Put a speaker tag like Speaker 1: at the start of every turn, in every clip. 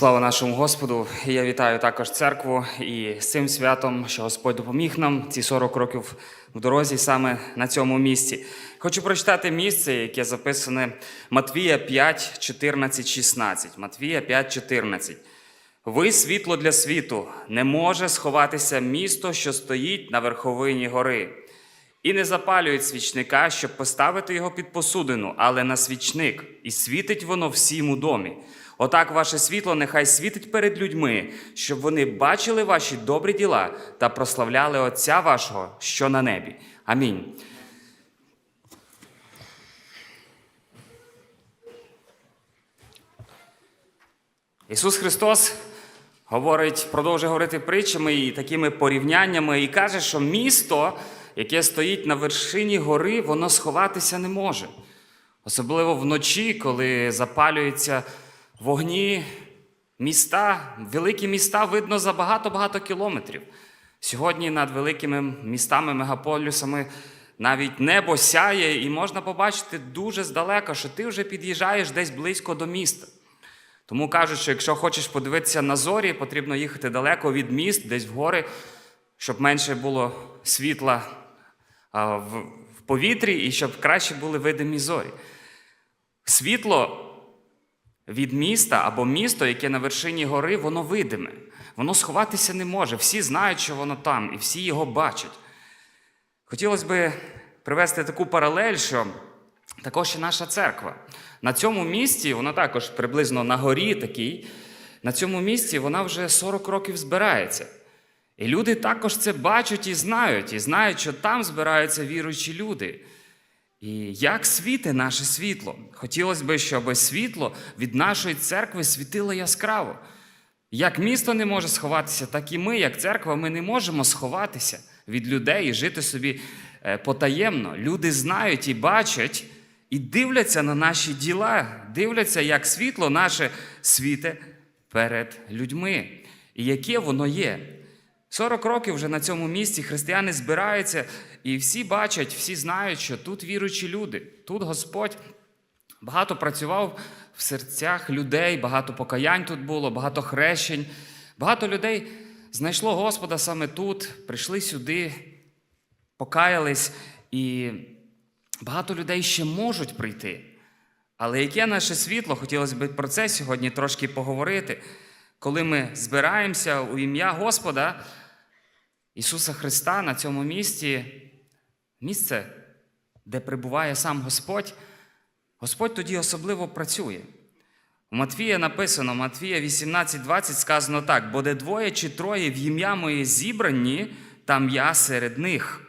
Speaker 1: Слава нашому Господу! Я вітаю також церкву і з цим святом, що Господь допоміг нам ці 40 років в дорозі саме на цьому місці. Хочу прочитати місце, яке записане Матвія 5, 14, 16. Матвія 5, 14. Ви світло для світу, не може сховатися місто, що стоїть на верховині гори. І не запалюють свічника, щоб поставити його під посудину, але на свічник, і світить воно всім у домі. Отак ваше світло нехай світить перед людьми, щоб вони бачили ваші добрі діла та прославляли Отця вашого, що на небі. Амінь. Ісус Христос говорить, продовжує говорити притчами і такими порівняннями, і каже, що місто, яке стоїть на вершині гори, воно сховатися не може. Особливо вночі, коли запалюються вогні, міста, великі міста видно за багато-багато кілометрів. Сьогодні над великими містами, мегаполісами навіть небо сяє, і можна побачити дуже здалека, що ти вже під'їжджаєш десь близько до міста. Тому кажуть, що якщо хочеш подивитися на зорі, потрібно їхати далеко від міст, десь в гори, щоб менше було світла в, повітрі і щоб краще були видимі зорі. Світло від міста або місто, яке на вершині гори, воно видиме. Воно сховатися не може. Всі знають, що воно там, і всі його бачать. Хотілося б привести таку паралель, що також і наша церква. На цьому місці, вона також приблизно на горі такій, на цьому місці вона вже 40 років збирається. І люди також це бачать і знають, і знають, що там збираються віруючі люди. І як світе наше світло? Хотілося б, щоб світло від нашої церкви світило яскраво. Як місто не може сховатися, так і ми, як церква, ми не можемо сховатися від людей і жити собі е, потаємно. Люди знають і бачать, і дивляться на наші діла, дивляться, як світло наше світе перед людьми, і яке воно є. 40 років вже на цьому місці християни збираються, і всі бачать, всі знають, що тут віруючі люди, тут Господь багато працював в серцях людей, багато покаянь тут було, багато хрещень. Багато людей знайшло Господа саме тут, прийшли сюди, покаялись, і багато людей ще можуть прийти. Але яке наше світло, хотілося б про це сьогодні трошки поговорити. Коли ми збираємося у ім'я Господа Ісуса Христа на цьому місці, місце, де прибуває сам Господь, Господь тоді особливо працює. У Матвія написано, Матвія 18:20 сказано так: бо де двоє чи троє в ім'я моє зібрані, там я серед них.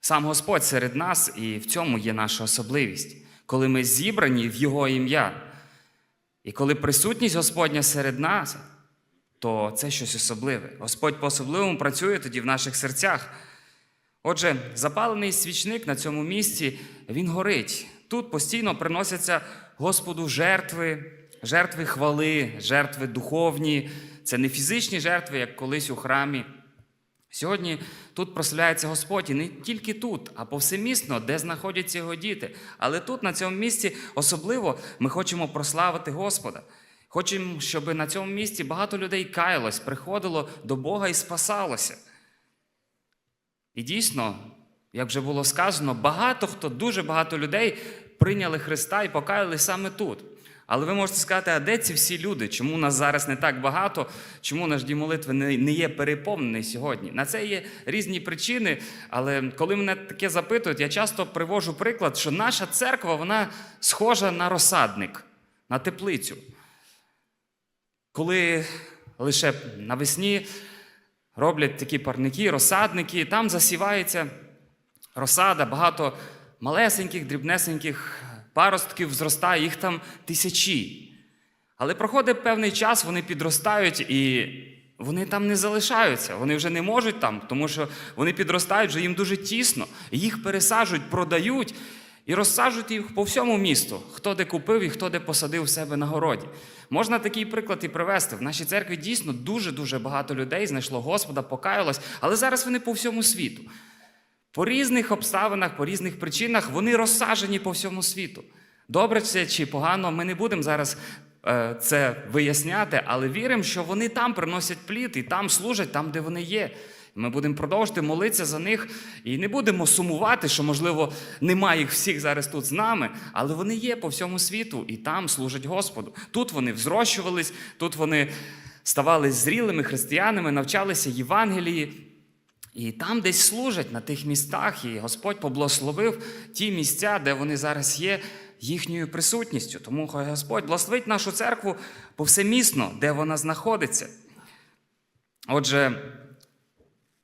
Speaker 1: Сам Господь серед нас, і в цьому є наша особливість, коли ми зібрані в Його ім'я. І коли присутність Господня серед нас, то це щось особливе. Господь по-особливому працює тоді в наших серцях. Отже, запалений свічник на цьому місці, він горить. Тут постійно приносяться Господу жертви, жертви хвали, жертви духовні. Це не фізичні жертви, як колись у храмі. Сьогодні тут прославляється Господь, і не тільки тут, а повсемісно, де знаходяться його діти. Але тут, на цьому місці, особливо ми хочемо прославити Господа. Хочемо, щоб на цьому місці багато людей каялось, приходило до Бога і спасалося. І дійсно, як вже було сказано, багато хто, дуже багато людей прийняли Христа і покаяли саме тут. Але ви можете сказати, а де ці всі люди? Чому нас зараз не так багато? Чому наш дім молитви не є переповнений сьогодні? На це є різні причини, але коли мене таке запитують, я часто привожу приклад, що наша церква вона схожа на розсадник, на теплицю. Коли лише навесні роблять такі парники, розсадники, там засівається розсада, багато малесеньких, дрібнесеньких паростків зростає, їх там тисячі. Але проходить певний час, вони підростають і вони там не залишаються. Вони вже не можуть там, тому що вони підростають, вже їм дуже тісно. Їх пересаджують, продають і розсаджують їх по всьому місту, хто де купив і хто де посадив себе на городі. Можна такий приклад і привести. В нашій церкві дійсно дуже-дуже багато людей знайшло Господа, покаялось, але зараз вони по всьому світу. По різних обставинах, по різних причинах вони розсаджені по всьому світу. Добре це чи погано, ми не будемо зараз е, це виясняти, але віримо, що вони там приносять плід і там служать, там, де вони є. Ми будемо продовжувати молитися за них і не будемо сумувати, що, можливо, немає їх всіх зараз тут з нами, але вони є по всьому світу і там служать Господу. Тут вони взрощувались, тут вони ставали зрілими християнами, навчалися Євангелії. І там десь служать на тих містах, і Господь поблагословив ті місця, де вони зараз є, їхньою присутністю. Тому хай Господь благословить нашу церкву повсемісно, де вона знаходиться. Отже,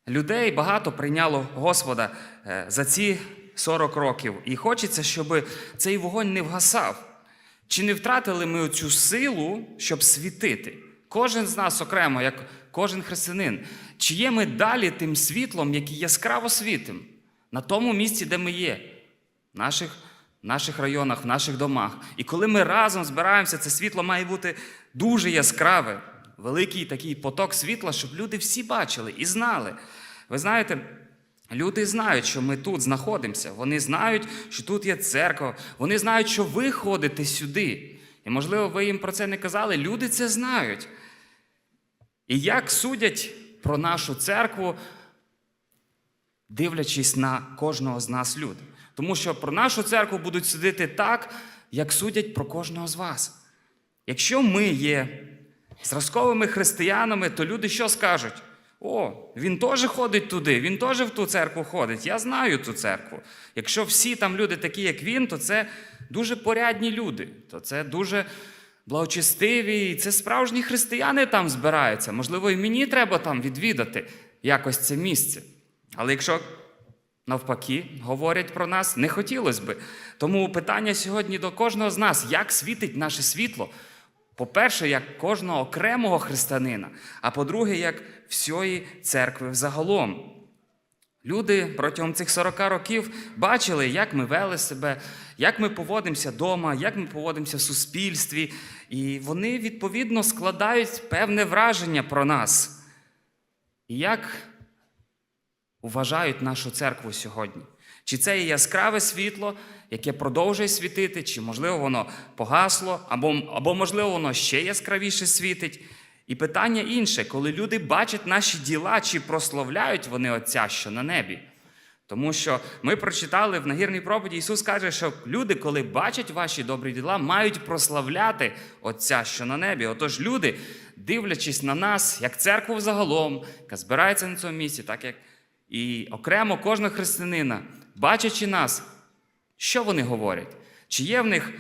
Speaker 1: людей багато прийняло Господа е, за ці 40 років, і хочеться, щоб цей вогонь не вгасав. Чи не втратили ми цю силу, щоб світити? Кожен з нас окремо, як кожен християнин, чи є ми далі тим світлом, який яскраво світим на тому місці, де ми є, в наших, в наших районах, в наших домах. І коли ми разом збираємося, це світло має бути дуже яскраве, великий такий поток світла, щоб люди всі бачили і знали. Ви знаєте, Люди знають, що ми тут знаходимося. Вони знають, що тут є церква. Вони знають, що ви ходите сюди. І, можливо, ви їм про це не казали. Люди це знають. І як судять про нашу церкву, дивлячись на кожного з нас люди. Тому що про нашу церкву будуть судити так, як судять про кожного з вас. Якщо ми є зразковими християнами, то люди що скажуть? О, він теж ходить туди, він теж в ту церкву ходить. Я знаю ту церкву. Якщо всі там люди такі, як він, то це дуже порядні люди, то це дуже благочестиві, і це справжні християни там збираються. Можливо, і мені треба там відвідати якось це місце. Але якщо навпаки говорять про нас, не хотілося би. Тому питання сьогодні до кожного з нас: як світить наше світло? По-перше, як кожного окремого християнина, а по-друге, як всієї церкви взагалом. Люди протягом цих 40 років бачили, як ми вели себе, як ми поводимося вдома, як ми поводимося в суспільстві, і вони відповідно складають певне враження про нас. І як вважають нашу церкву сьогодні? Чи це є яскраве світло, яке продовжує світити, чи, можливо, воно погасло, або, або можливо, воно ще яскравіше світить. І питання інше, коли люди бачать наші діла, чи прославляють вони Отця, що на небі. Тому що ми прочитали в нагірній проповіді, Ісус каже, що люди, коли бачать ваші добрі діла, мають прославляти Отця, що на небі. Отож, люди, дивлячись на нас, як церкву взагалом, яка збирається на цьому місці, так як і окремо кожного християнина, бачачи нас, що вони говорять? Чи є в них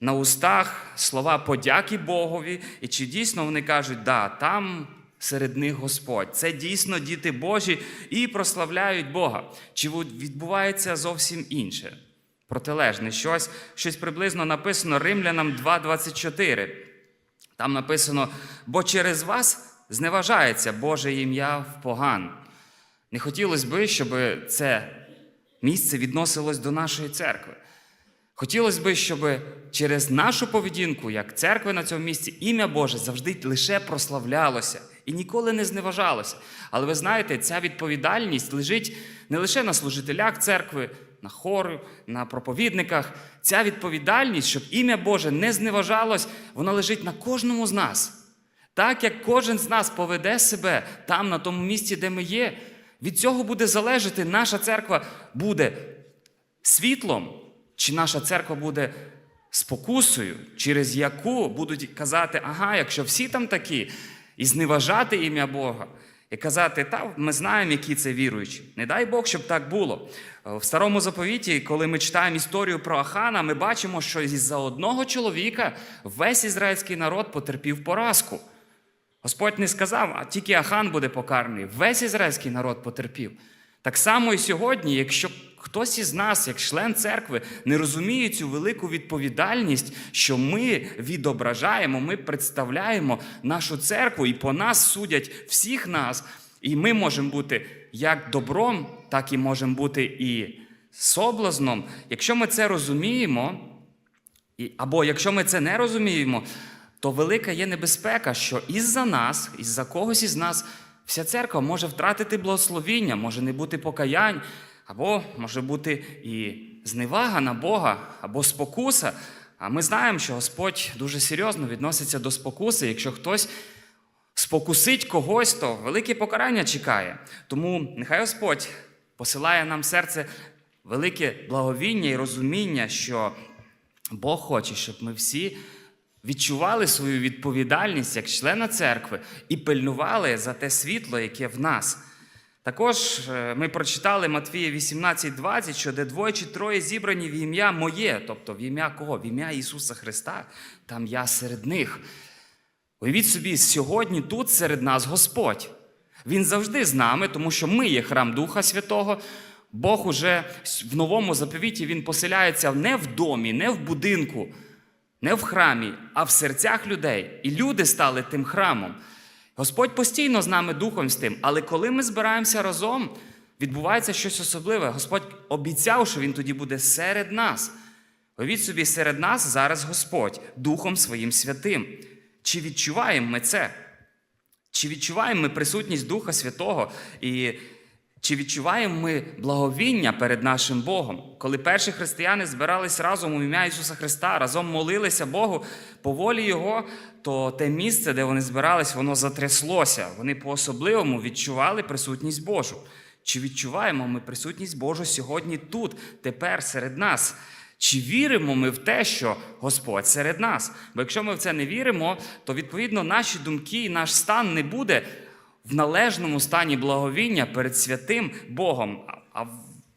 Speaker 1: на устах слова подяки Богові, і чи дійсно вони кажуть, да, там серед них Господь, це дійсно діти Божі і прославляють Бога. Чи відбувається зовсім інше? Протилежне щось, щось приблизно написано Римлянам 2,24. Там написано: бо через вас зневажається Боже ім'я в поган. Не хотілося би, щоб це місце відносилось до нашої церкви. Хотілося б, щоб через нашу поведінку, як церкви на цьому місці, ім'я Боже завжди лише прославлялося і ніколи не зневажалося. Але ви знаєте, ця відповідальність лежить не лише на служителях церкви, на хору, на проповідниках. Ця відповідальність, щоб ім'я Боже не зневажалось, вона лежить на кожному з нас. Так як кожен з нас поведе себе там, на тому місці, де ми є, від цього буде залежати, наша церква буде світлом, чи наша церква буде спокусою, через яку будуть казати, ага, якщо всі там такі, і зневажати ім'я Бога, і казати, та ми знаємо, які це віруючі. Не дай Бог, щоб так було. В старому заповіті, коли ми читаємо історію про Ахана, ми бачимо, що із-за одного чоловіка весь ізраїльський народ потерпів поразку. Господь не сказав, а тільки Ахан буде покараний. Весь ізраїльський народ потерпів. Так само і сьогодні, якщо хтось із нас, як член церкви, не розуміє цю велику відповідальність, що ми відображаємо, ми представляємо нашу церкву, і по нас судять всіх нас, і ми можемо бути як добром, так і можемо бути і соблазном. Якщо ми це розуміємо, або якщо ми це не розуміємо, то велика є небезпека, що із-за нас, із-за когось із нас, вся церква може втратити благословіння, може не бути покаянь, або може бути і зневага на Бога, або спокуса. А ми знаємо, що Господь дуже серйозно відноситься до спокуси. Якщо хтось спокусить когось, то велике покарання чекає. Тому нехай Господь посилає нам серце велике благовіння і розуміння, що Бог хоче, щоб ми всі відчували свою відповідальність як члена церкви і пильнували за те світло, яке в нас. Також е, ми прочитали Матвія 18:20, що де двоє чи троє зібрані в ім'я моє, тобто в ім'я кого? В ім'я Ісуса Христа, там я серед них. Уявіть собі, сьогодні тут серед нас Господь. Він завжди з нами, тому що ми є храм Духа Святого. Бог уже в новому заповіті Він поселяється не в домі, не в будинку, не в храмі, а в серцях людей. І люди стали тим храмом. Господь постійно з нами духом з тим, але коли ми збираємося разом, відбувається щось особливе. Господь обіцяв, що Він тоді буде серед нас. Уявіть собі, серед нас зараз Господь Духом Своїм святим. Чи відчуваємо ми це? Чи відчуваємо ми присутність Духа Святого? І чи відчуваємо ми благовіння перед нашим Богом? Коли перші християни збирались разом у ім'я Ісуса Христа, разом молилися Богу по волі Його, то те місце, де вони збирались, воно затряслося. Вони по-особливому відчували присутність Божу. Чи відчуваємо ми присутність Божу сьогодні тут, тепер серед нас? Чи віримо ми в те, що Господь серед нас? Бо якщо ми в це не віримо, то відповідно наші думки і наш стан не буде в належному стані благовіння перед святим Богом, а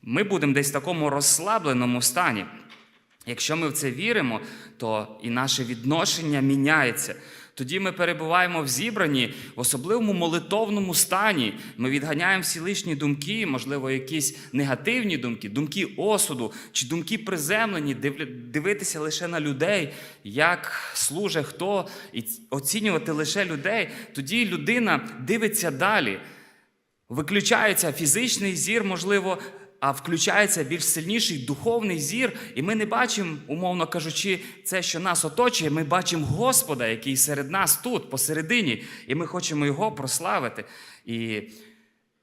Speaker 1: ми будемо десь в такому розслабленому стані. Якщо ми в це віримо, то і наше відношення міняється. Тоді ми перебуваємо в зібранні в особливому молитовному стані. Ми відганяємо всі лишні думки, можливо, якісь негативні думки, думки осуду чи думки приземлені, дивитися лише на людей, як служить хто, і оцінювати лише людей. Тоді людина дивиться далі. Виключається фізичний зір, можливо, а включається більш сильніший духовний зір, і ми не бачимо, умовно кажучи, це, що нас оточує. Ми бачимо Господа, який серед нас тут, посередині, і ми хочемо його прославити. І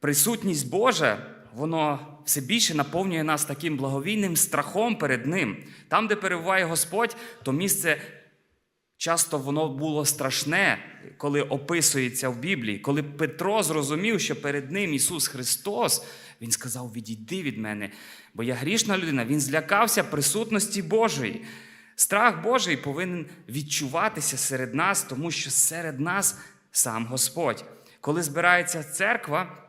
Speaker 1: присутність Божа, воно все більше наповнює нас таким благовійним страхом перед Ним. Там, де перебуває Господь, то місце Часто воно було страшне, коли описується в Біблії. Коли Петро зрозумів, що перед ним Ісус Христос, він сказав: Відійди від мене, бо я грішна людина. Він злякався присутності Божої. Страх Божий повинен відчуватися серед нас, тому що серед нас сам Господь. Коли збирається церква,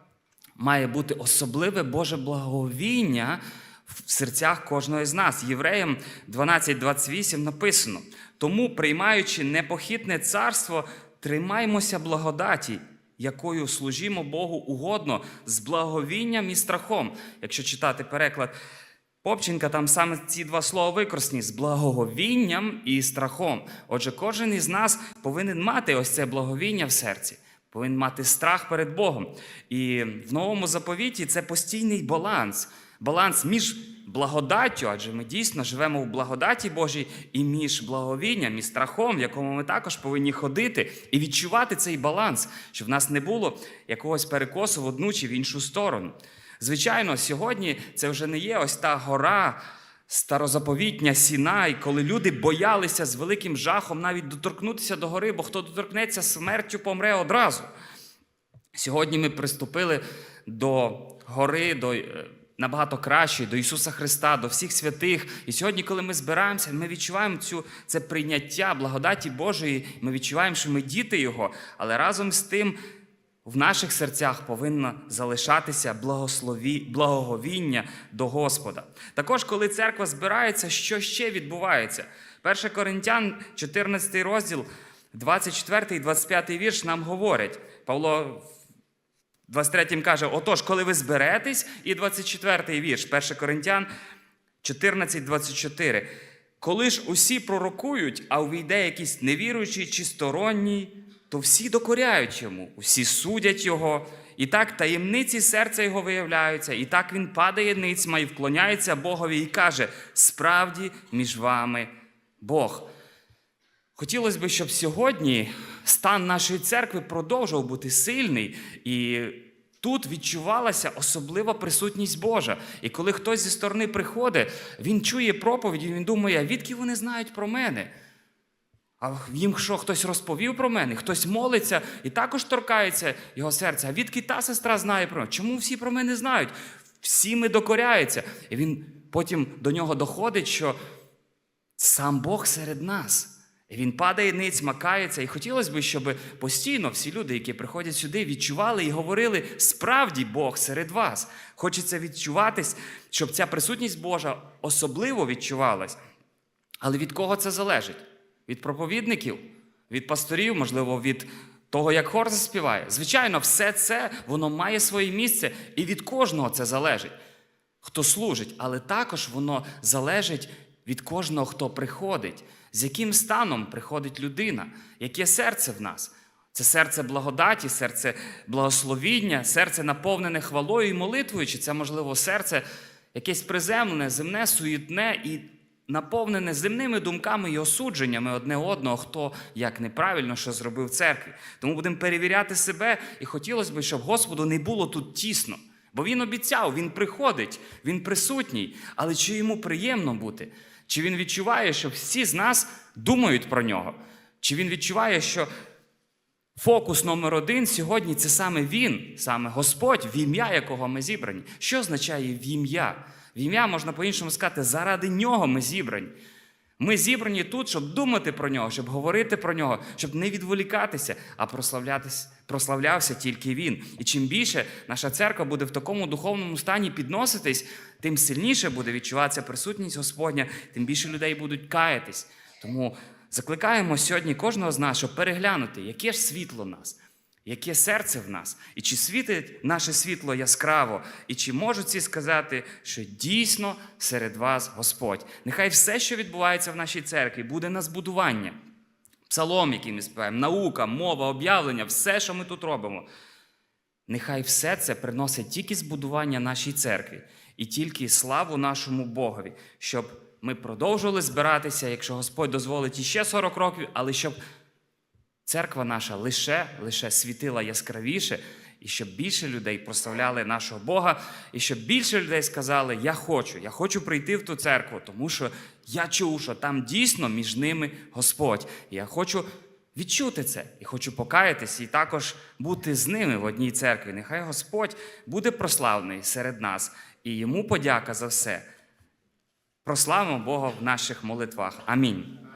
Speaker 1: має бути особливе Боже благовіння в серцях кожного з нас. Євреям 12.28 написано: тому, приймаючи непохитне царство, тримаймося благодаті, якою служімо Богу угодно, з благовінням і страхом. Якщо читати переклад Попченка, там саме ці два слова використані з благовінням і страхом. Отже, кожен із нас повинен мати ось це благовіння в серці. Повинен мати страх перед Богом. І в новому заповіті це постійний баланс. Баланс між благодаттю, адже ми дійсно живемо в благодаті Божій, і між благовінням і страхом, в якому ми також повинні ходити і відчувати цей баланс, щоб в нас не було якогось перекосу в одну чи в іншу сторону. Звичайно, сьогодні це вже не є ось та гора старозаповітня Сінай, коли люди боялися з великим жахом навіть доторкнутися до гори, бо хто доторкнеться смертю помре одразу. Сьогодні ми приступили до гори, до е, набагато кращої, до Ісуса Христа, до всіх святих. І сьогодні, коли ми збираємося, ми відчуваємо цю, це прийняття благодаті Божої, ми відчуваємо, що ми діти Його, але разом з тим. В наших серцях повинно залишатися благослові, благоговіння до Господа. Також, коли церква збирається, що ще відбувається? 1 Коринтян, 14 розділ, 24 і 25 вірш нам говорять. Павло 23 каже: Отож, коли ви зберетесь, і 24 вірш, 1 Коринтян 14, 24. Коли ж усі пророкують, а увійде якийсь невіруючий чи сторонній, то всі докоряють йому, всі судять його. І так таємниці серця його виявляються, і так він падає ницьма і вклоняється Богові і каже: справді між вами Бог. Хотілося б, щоб сьогодні стан нашої церкви продовжував бути сильний і Тут відчувалася особлива присутність Божа. І коли хтось зі сторони приходить, він чує проповідь, і він думає, відки вони знають про мене? А їм що, хтось розповів про мене, хтось молиться і також торкається його серця. А відки та сестра знає про мене? Чому всі про мене знають? Всі ми докоряються. І він потім до нього доходить, що сам Бог серед нас. Він падає ниць, макається. І хотілося б, щоб постійно всі люди, які приходять сюди, відчували і говорили: справді Бог серед вас. Хочеться відчуватись, щоб ця присутність Божа особливо відчувалась. Але від кого це залежить? Від проповідників, від пасторів, можливо, від того, як хор заспіває. Звичайно, все це воно має своє місце, і від кожного це залежить, хто служить, але також воно залежить від кожного, хто приходить, з яким станом приходить людина, яке серце в нас. Це серце благодаті, серце благословіння, серце наповнене хвалою і молитвою, чи це, можливо, серце якесь приземлене, земне, суєтне і наповнене земними думками і осудженнями одне одного, хто як неправильно що зробив в церкві. Тому будемо перевіряти себе, і хотілося б, щоб Господу не було тут тісно. Бо він обіцяв, він приходить, він присутній. Але чи йому приємно бути? Чи він відчуває, що всі з нас думають про нього? Чи він відчуває, що фокус номер один сьогодні це саме він, саме Господь, в ім'я якого ми зібрані? Що означає в ім'я? В ім'я можна по-іншому сказати, заради нього ми зібрані. Ми зібрані тут, щоб думати про нього, щоб говорити про нього, щоб не відволікатися, а прославлятись, прославлявся тільки він. І чим більше наша церква буде в такому духовному стані підноситись, тим сильніше буде відчуватися присутність Господня, тим більше людей будуть каятись. Тому закликаємо сьогодні кожного з нас, щоб переглянути, яке ж світло нас, яке серце в нас, і чи світить наше світло яскраво, і чи можуть всі сказати, що дійсно серед вас Господь. Нехай все, що відбувається в нашій церкві, буде на збудування. Псалом, який ми співаємо, наука, мова, об'явлення, все, що ми тут робимо. Нехай все це приносить тільки збудування нашій церкві і тільки славу нашому Богові, щоб ми продовжували збиратися, якщо Господь дозволить іще 40 років, але щоб церква наша лише, лише світила яскравіше, і щоб більше людей прославляли нашого Бога, і щоб більше людей сказали: Я хочу, я хочу прийти в ту церкву, тому що я чув, що там дійсно між ними Господь. І я хочу відчути це і хочу покаятися, і також бути з ними в одній церкві. Нехай Господь буде прославлений серед нас, і йому подяка за все. Прославимо Бога в наших молитвах. Амінь.